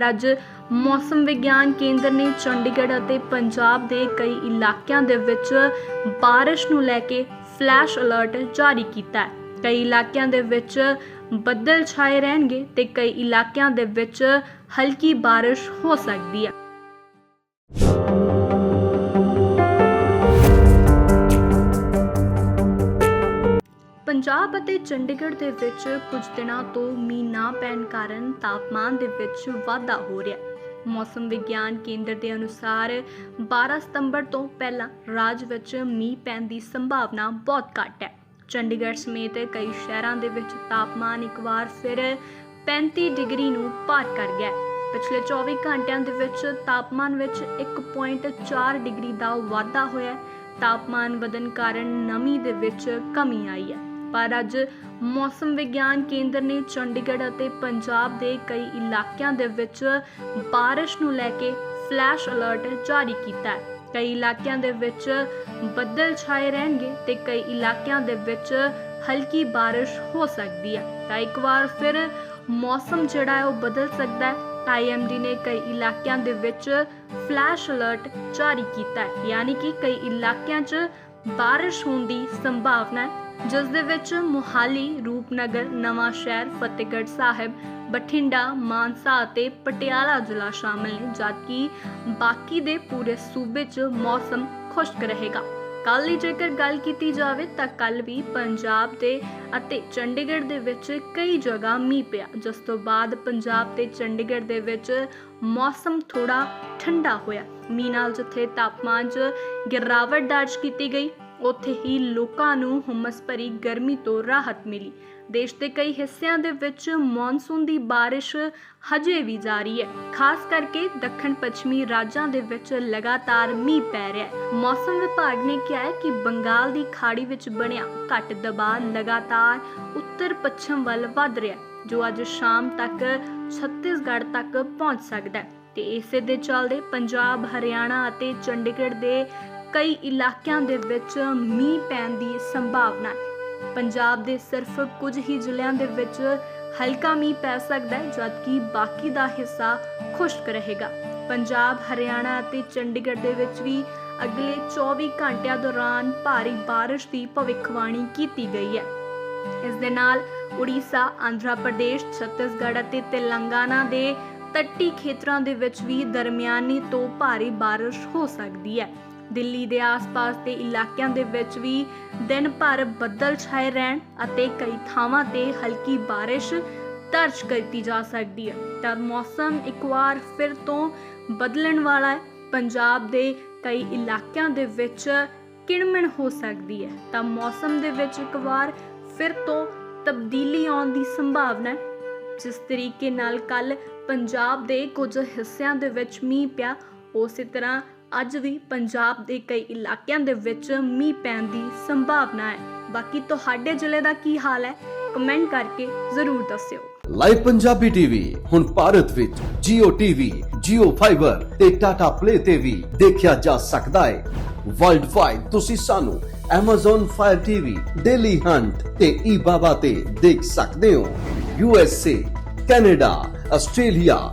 ਅੱਜ ਮੌਸਮ ਵਿਗਿਆਨ ਕੇਂਦਰ ਨੇ ਚੰਡੀਗੜ੍ਹ ਅਤੇ ਪੰਜਾਬ ਦੇ ਕਈ ਇਲਾਕਿਆਂ ਦੇ ਵਿੱਚ ਬਾਰਿਸ਼ ਨੂੰ ਲੈ ਕੇ ਫਲੈਸ਼ ਅਲਰਟ ਜਾਰੀ ਕੀਤਾ ਹੈ। ਕਈ ਇਲਾਕਿਆਂ ਦੇ ਵਿੱਚ ਬੱਦਲ ਛਾਏ ਰਹਿਣਗੇ ਤੇ ਕਈ ਇਲਾਕਿਆਂ ਦੇ ਵਿੱਚ ਹਲਕੀ ਬਾਰਿਸ਼ ਹੋ ਸਕਦੀ ਹੈ। ਪੰਜਾਬ ਅਤੇ ਚੰਡੀਗੜ੍ਹ ਦੇ ਵਿੱਚ ਕੁਝ ਦਿਨਾਂ ਤੋਂ ਮੀਂਹ ਨਾ ਪੈਣ ਕਾਰਨ ਤਾਪਮਾਨ ਦੇ ਵਿੱਚ ਵਾਧਾ ਹੋ ਰਿਹਾ ਹੈ। ਮੌਸਮ ਵਿਗਿਆਨ ਕੇਂਦਰ ਦੇ ਅਨੁਸਾਰ 12 ਸਤੰਬਰ ਤੋਂ ਪਹਿਲਾਂ ਰਾਜ ਵਿੱਚ ਮੀਂਹ ਪੈਣ ਦੀ ਸੰਭਾਵਨਾ ਬਹੁਤ ਘੱਟ ਹੈ। ਚੰਡੀਗੜ੍ਹ ਸਮੇਤ ਕਈ ਸ਼ਹਿਰਾਂ ਦੇ ਵਿੱਚ ਤਾਪਮਾਨ ਇੱਕ ਵਾਰ ਫਿਰ 35 ਡਿਗਰੀ ਨੂੰ ਪਾਰ ਕਰ ਗਿਆ ਹੈ। ਪਿਛਲੇ 24 ਘੰਟਿਆਂ ਦੇ ਵਿੱਚ ਤਾਪਮਾਨ ਵਿੱਚ 1.4 ਡਿਗਰੀ ਦਾ ਵਾਧਾ ਹੋਇਆ ਹੈ। ਤਾਪਮਾਨ ਵਧਣ ਕਾਰਨ ਨਮੀ ਦੇ ਵਿੱਚ ਕਮੀ ਆਈ ਹੈ। ਪਰ ਅੱਜ ਮੌਸਮ ਵਿਗਿਆਨ ਕੇਂਦਰ ਨੇ ਚੰਡੀਗੜ੍ਹ ਅਤੇ ਪੰਜਾਬ ਦੇ ਕਈ ਇਲਾਕਿਆਂ ਦੇ ਵਿੱਚ ਬਾਰਿਸ਼ ਨੂੰ ਲੈ ਕੇ ਫਲੈਸ਼ ਅਲਰਟ ਜਾਰੀ ਕੀਤਾ ਹੈ। ਕਈ ਇਲਾਕਿਆਂ ਦੇ ਵਿੱਚ ਬੱਦਲ ਛਾਏ ਰਹਿਣਗੇ ਤੇ ਕਈ ਇਲਾਕਿਆਂ ਦੇ ਵਿੱਚ ਹਲਕੀ ਬਾਰਿਸ਼ ਹੋ ਸਕਦੀ ਹੈ। ਤਾਂ ਇੱਕ ਵਾਰ ਫਿਰ ਮੌਸਮ ਜਿਹੜਾ ਹੈ ਉਹ ਬਦਲ ਸਕਦਾ ਹੈ। ਆਈਐਮਡੀ ਨੇ ਕਈ ਇਲਾਕਿਆਂ ਦੇ ਵਿੱਚ ਫਲੈਸ਼ ਅਲਰਟ ਜਾਰੀ ਕੀਤਾ ਹੈ। ਯਾਨੀ ਕਿ ਕਈ ਇਲਾਕਿਆਂ 'ਚ ਬਾਰਿਸ਼ ਹੋਣ ਦੀ ਸੰਭਾਵਨਾ ਹੈ। ਜਿਸ ਦੇ ਵਿੱਚ ਮੁਹਾਲੀ, ਰੂਪਨਗਰ, ਨਵਾਂ ਸ਼ਹਿਰ, ਫਤਿਹਗੜ੍ਹ ਸਾਹਿਬ, ਬਠਿੰਡਾ, ਮਾਨਸਾ ਅਤੇ ਪਟਿਆਲਾ ਜ਼ਿਲ੍ਹਾ ਸ਼ਾਮਲ ਨੇ ਜਦਕਿ ਬਾਕੀ ਦੇ ਪੂਰੇ ਸੂਬੇ 'ਚ ਮੌਸਮ ਖੁਸ਼ਕ ਰਹੇਗਾ। ਕੱਲ੍ਹ ਦੀ ਜੇਕਰ ਗੱਲ ਕੀਤੀ ਜਾਵੇ ਤਾਂ ਕੱਲ ਵੀ ਪੰਜਾਬ ਦੇ ਅਤੇ ਚੰਡੀਗੜ੍ਹ ਦੇ ਵਿੱਚ ਕਈ ਜਗ੍ਹਾ ਮੀਂਹ ਪਿਆ। ਜਿਸ ਤੋਂ ਬਾਅਦ ਪੰਜਾਬ ਤੇ ਚੰਡੀਗੜ੍ਹ ਦੇ ਵਿੱਚ ਮੌਸਮ ਥੋੜਾ ਠੰਡਾ ਹੋਇਆ। ਮੀਂਹ ਨਾਲ ਜਿੱਥੇ ਤਾਪਮਾਨ 'ਚ ਗਿਰਾਵਟ ਦਰਜ ਕੀਤੀ ਗਈ ਉੱਥੇ ਹੀ ਲੋਕਾਂ ਨੂੰ ਹੁਮਸ ਭਰੀ ਗਰਮੀ ਤੋਂ ਰਾਹਤ ਮਿਲੀ। ਦੇਸ਼ ਦੇ ਕਈ ਹਿੱਸਿਆਂ ਦੇ ਵਿੱਚ ਮੌਨਸੂਨ ਦੀ ਬਾਰਿਸ਼ ਹਜੇ ਵੀ ਜਾਰੀ ਹੈ। ਖਾਸ ਕਰਕੇ ਦੱਖਣ ਪੱਛਮੀ ਰਾਜਾਂ ਦੇ ਵਿੱਚ ਲਗਾਤਾਰ ਮੀਂਹ ਪੈ ਰਿਹਾ ਹੈ। ਮੌਸਮ ਵਿਭਾਗ ਨੇ ਕਿਹਾ ਹੈ ਕਿ ਬੰਗਾਲ ਦੀ ਖਾੜੀ ਵਿੱਚ ਬਣਿਆ ਘੱਟ ਦਬਾਅ ਲਗਾਤਾਰ ਉੱਤਰ ਪੱਛਮ ਵੱਲ ਵੱਧ ਰਿਹਾ ਹੈ, ਜੋ ਅੱਜ ਸ਼ਾਮ ਤੱਕ ਛੱਤੀਸਗੜ੍ਹ ਤੱਕ ਪਹੁੰਚ ਸਕਦਾ ਹੈ। ਤੇ ਇਸੇ ਦੇ ਚੱਲਦੇ ਪੰਜਾਬ, ਹਰਿਆਣਾ ਅਤੇ ਚੰਡੀਗੜ੍ਹ ਦੇ ਕਈ ਇਲਾਕਿਆਂ ਦੇ ਵਿੱਚ ਮੀਂਹ ਪੈਣ ਦੀ ਸੰਭਾਵਨਾ ਹੈ। ਪੰਜਾਬ ਦੇ ਸਿਰਫ ਕੁਝ ਹੀ ਜ਼ਿਲ੍ਹਿਆਂ ਦੇ ਵਿੱਚ ਹਲਕਾ ਮੀਂਹ ਪੈ ਸਕਦਾ ਹੈ, ਜਦਕਿ ਬਾਕੀ ਦਾ ਹਿੱਸਾ ਖੁਸ਼ਕ ਰਹੇਗਾ। ਪੰਜਾਬ, ਹਰਿਆਣਾ ਅਤੇ ਚੰਡੀਗੜ੍ਹ ਦੇ ਵਿੱਚ ਵੀ ਅਗਲੇ 24 ਘੰਟਿਆਂ ਦੌਰਾਨ ਭਾਰੀ ਬਾਰਿਸ਼ ਦੀ ਭਵਿੱਖਬਾਣੀ ਕੀਤੀ ਗਈ ਹੈ। ਇਸ ਦੇ ਨਾਲ ਉੜੀਸਾ, ਆਂਧਰਾ ਪ੍ਰਦੇਸ਼, ਛੱਤੀਸਗੜ੍ਹ ਅਤੇ ਤੇਲੰਗਾਨਾ ਦੇ ਤੱਟੀ ਖੇਤਰਾਂ ਦੇ ਵਿੱਚ ਵੀ ਦਰਮਿਆਨੀ ਤੋਂ ਭਾਰੀ ਬਾਰਿਸ਼ ਹੋ ਸਕਦੀ ਹੈ। ਦਿੱਲੀ ਦੇ ਆਸ-ਪਾਸ ਦੇ ਇਲਾਕਿਆਂ ਦੇ ਵਿੱਚ ਵੀ ਦਿਨ ਭਰ ਬੱਦਲ ਛਾਏ ਰਹਿਣ ਅਤੇ ਕਈ ਥਾਵਾਂ ਤੇ ਹਲਕੀ ਬਾਰਿਸ਼ ਦਰਜ ਕੀਤੀ ਜਾ ਸਕਦੀ ਹੈ। ਤਾਂ ਮੌਸਮ ਇੱਕ ਵਾਰ ਫਿਰ ਤੋਂ ਬਦਲਣ ਵਾਲਾ ਹੈ। ਪੰਜਾਬ ਦੇ ਕਈ ਇਲਾਕਿਆਂ ਦੇ ਵਿੱਚ ਕਿਣਮਣ ਹੋ ਸਕਦੀ ਹੈ। ਤਾਂ ਮੌਸਮ ਦੇ ਵਿੱਚ ਇੱਕ ਵਾਰ ਫਿਰ ਤੋਂ ਤਬਦੀਲੀ ਆਉਣ ਦੀ ਸੰਭਾਵਨਾ ਹੈ। ਜਿਸ ਤਰੀਕੇ ਨਾਲ ਕੱਲ ਪੰਜਾਬ ਦੇ ਕੁਝ ਹਿੱਸਿਆਂ ਦੇ ਵਿੱਚ ਮੀਂਹ ਪਿਆ, ਉਸੇ ਤਰ੍ਹਾਂ ਅੱਜ ਵੀ ਪੰਜਾਬ ਦੇ ਕਈ ਇਲਾਕਿਆਂ ਦੇ ਵਿੱਚ ਮੀਂਹ ਪੈਣ ਦੀ ਸੰਭਾਵਨਾ ਹੈ। ਬਾਕੀ ਤੁਹਾਡੇ ਜ਼ਿਲ੍ਹੇ ਦਾ ਕੀ ਹਾਲ ਹੈ? ਕਮੈਂਟ ਕਰਕੇ ਜ਼ਰੂਰ ਦੱਸਿਓ। ਲਾਈਵ ਪੰਜਾਬੀ ਟੀਵੀ ਹੁਣ ਭਾਰਤ ਵਿੱਚ Jio TV, Jio Fiber ਤੇ Tata Play ਤੇ ਵੀ ਦੇਖਿਆ ਜਾ ਸਕਦਾ ਹੈ। ਵਰਲਡ ਵਾਈਡ ਤੁਸੀਂ ਸਾਨੂੰ Amazon Fire TV, Daily Hunt ਤੇ eBaba ਤੇ ਦੇਖ ਸਕਦੇ ਹੋ। USA, Canada, Australia,